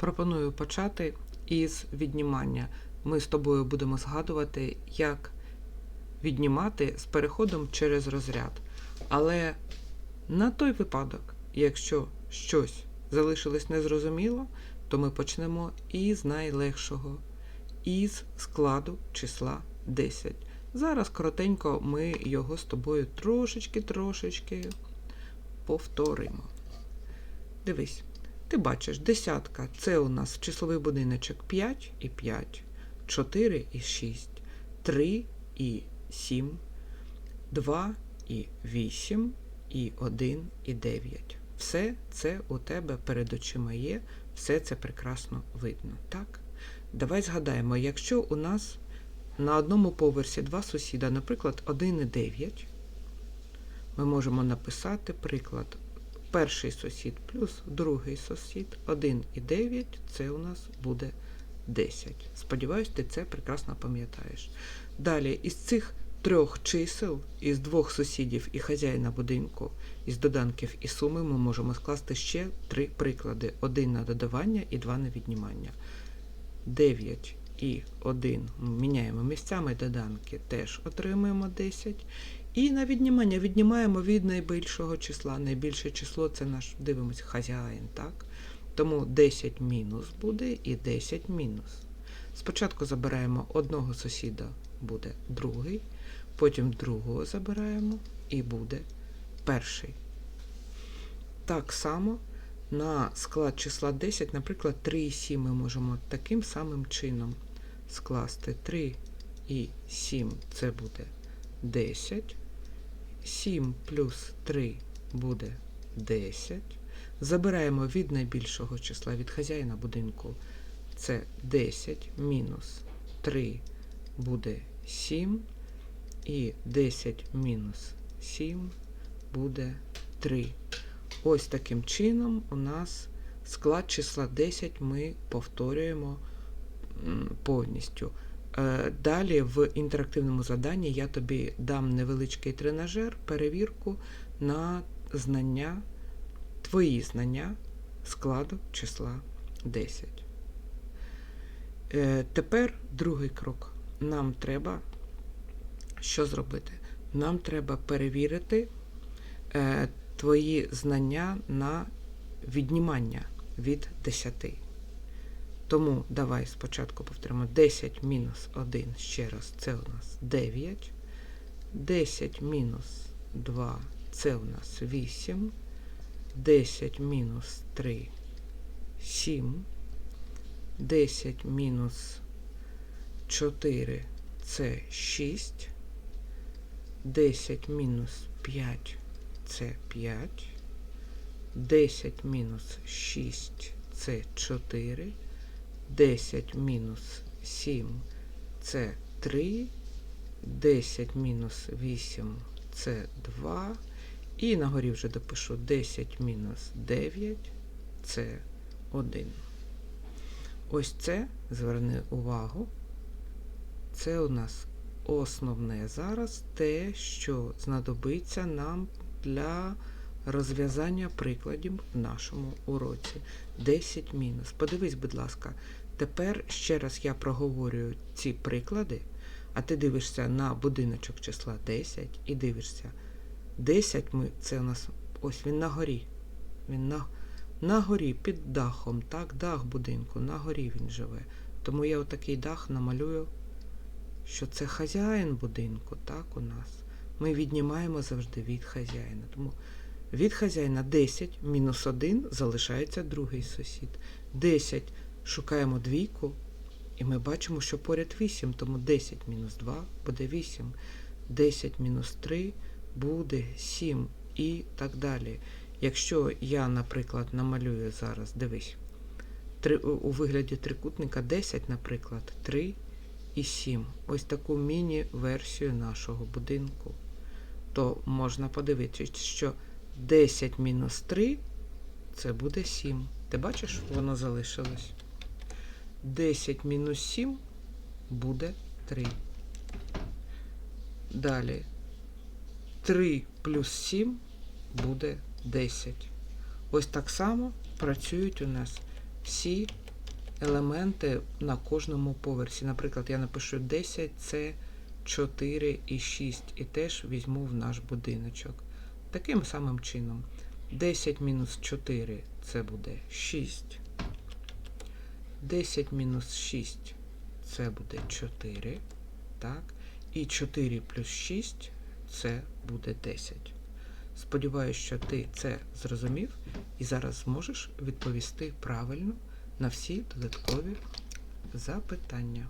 Пропоную почати із віднімання. Ми з тобою будемо згадувати, як віднімати з переходом через розряд. Але на той випадок, якщо щось залишилось незрозуміло, то ми почнемо із найлегшого, із складу числа 10. Зараз коротенько ми його з тобою трошечки-трошечки повторимо. Дивись, ти бачиш, десятка це у нас числовий будиночок 5 і 5, 4 і 6, 3 і 7, 2 і 8, і 1 і 9. Все це у тебе перед очима є, все це прекрасно видно. Так? Давай згадаємо, якщо у нас на одному поверсі два сусіда, наприклад, 1 і 9, ми можемо написати приклад. Перший сусід плюс другий сусід 1 і 9, це у нас буде 10. Сподіваюсь, ти це прекрасно пам'ятаєш. Далі, із цих трьох чисел, із двох сусідів і хазяїна будинку, із доданків і суми ми можемо скласти ще три приклади: один на додавання і два на віднімання. 9 і 1 міняємо місцями доданки, теж отримуємо 10. І на віднімання віднімаємо від найбільшого числа. Найбільше число це наш, дивимося, хазяїн, так? Тому 10 мінус буде і 10 мінус. Спочатку забираємо одного сусіда, буде другий, потім другого забираємо і буде перший. Так само на склад числа 10, наприклад, 3 і 7 ми можемо таким самим чином скласти 3 і 7 це буде 10. 7 плюс 3 буде 10. Забираємо від найбільшого числа від хазяїна будинку. Це 10 мінус 3 буде 7. І 10 мінус 7 буде 3. Ось таким чином у нас склад числа 10 ми повторюємо повністю. Далі в інтерактивному заданні я тобі дам невеличкий тренажер, перевірку на знання, твої знання складу числа 10. Е, Тепер другий крок. Нам треба що зробити? Нам треба перевірити е, твої знання на віднімання від 10. Тому давай спочатку повторимо 10 мінус 1, ще раз, це у нас 9. 10 мінус 2, це у нас 8. 10 мінус 3, 7. 10 мінус 4, це 6. 10 мінус 5, це 5. 10 мінус 6, це 4. 10 мінус 7 це 3, 10 мінус 8 це 2. І на горі вже допишу 10 мінус 9 це 1. Ось це, зверни увагу, це у нас основне зараз те, що знадобиться нам для розв'язання прикладів в нашому уроці. 10 мінус. Подивись, будь ласка, тепер ще раз я проговорюю ці приклади, а ти дивишся на будиночок числа 10 і дивишся. 10 ми, це у нас ось він на горі. Він на, на горі під дахом, так, дах будинку, на горі він живе. Тому я отакий дах намалюю, що це хазяїн будинку, так, у нас. Ми віднімаємо завжди від хазяїна. Тому від хазяїна 10 мінус 1 залишається другий сусід. 10 шукаємо двійку, і ми бачимо, що поряд 8, тому 10 мінус 2 буде 8. 10 мінус 3 буде 7 і так далі. Якщо я, наприклад, намалюю зараз, дивись, три, у вигляді трикутника 10, наприклад, 3 і 7. Ось таку міні-версію нашого будинку, то можна подивитися, що 10 мінус 3 це буде 7. Ти бачиш, воно залишилось. 10 мінус 7 буде 3. Далі 3 плюс 7 буде 10. Ось так само працюють у нас всі елементи на кожному поверсі. Наприклад, я напишу 10, це 4 і 6, і теж візьму в наш будиночок. Таким самим чином. 10 мінус 4 це буде 6. 10 мінус 6 це буде 4. Так. І 4 плюс 6 це буде 10. Сподіваюсь, що ти це зрозумів і зараз зможеш відповісти правильно на всі додаткові запитання.